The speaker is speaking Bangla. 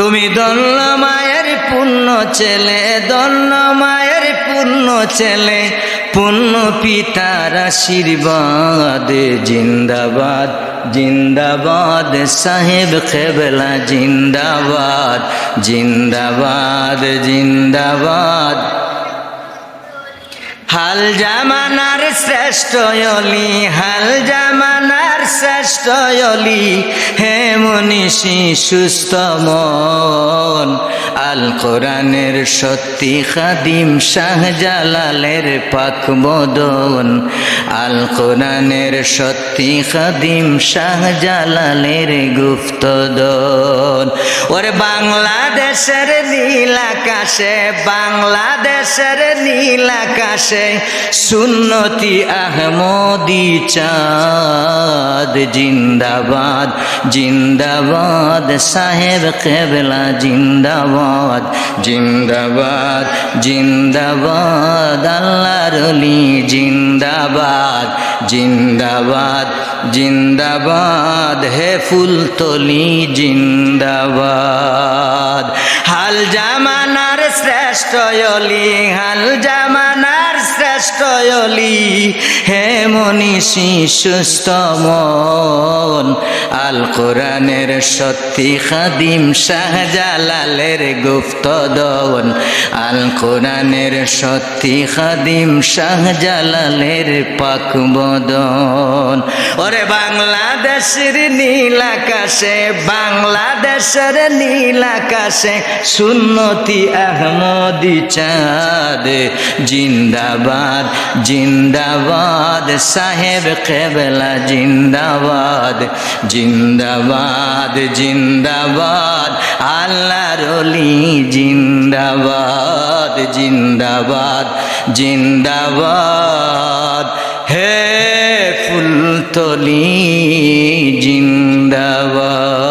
তুমি দন্ন মায়ের পূর্ণ ছেলে দন্ন মায়ের পূর্ণ ছেলে পূর্ণ পিতার আশীর্বাদ, জিন্দাবাদ জিন্দাবাদ, সাহেব খেবলা, জিন্দাবাদ জিন্দাবাদ জিন্দাবাদ। হাল জামানার শ্রেষ্ঠ অলি, হাল জামানার শ্রেষ্ঠ অলি হে মনীষী সুস্থ মন। আল কোরআনের সত্যি খাদিম শাহজালালের পাক বদন। আল কোরআনের সত্যি খাদিম শাহজালালের গুপ্তদন ওরে বাংলাদেশের নীল আকাশে, বাংলাদেশের নীল আকাশে সুন্নতি আহমদি চাঁদ। জিন্দাবাদ জিন্দাবাদ, সাহেব কেবলা, জিন্দাবাদ জিন্দাবাদ। জিন্দাবাদ, আল্লাহর জিন্দাবাদ জিন্দাবাদ জিন্দাবাদ, হে ফুলতলি জিন্দাবাদ। হাল জামানার শ্রেষ্ঠ অলি হাল জামানার শ্রেষ্ঠ অলি হে মনীষী সুস্থ মন, আল কোরআনের সত্যি খাদিম শাহজালালের গুপ্ত দন। আল কোরআনের সত্যি খাদিম শাহজালালের পাক বদন। ওরে বাংলাদেশের নীল আকাশে, বাংলাদেশের নীল আকাশে সুন্নতি আহমদি চাঁদ। জিন্দাবাদ জিন্দাবাদ, সাহেব কেবলা জিন্দাবাদ। জিন্দাবাদ জিন্দাবাদ আল্লাহর অলি জিন্দাবাদ জিন্দাবাদ জিন্দাবাদ। হে ফুলতলি জিন্দাবাদ।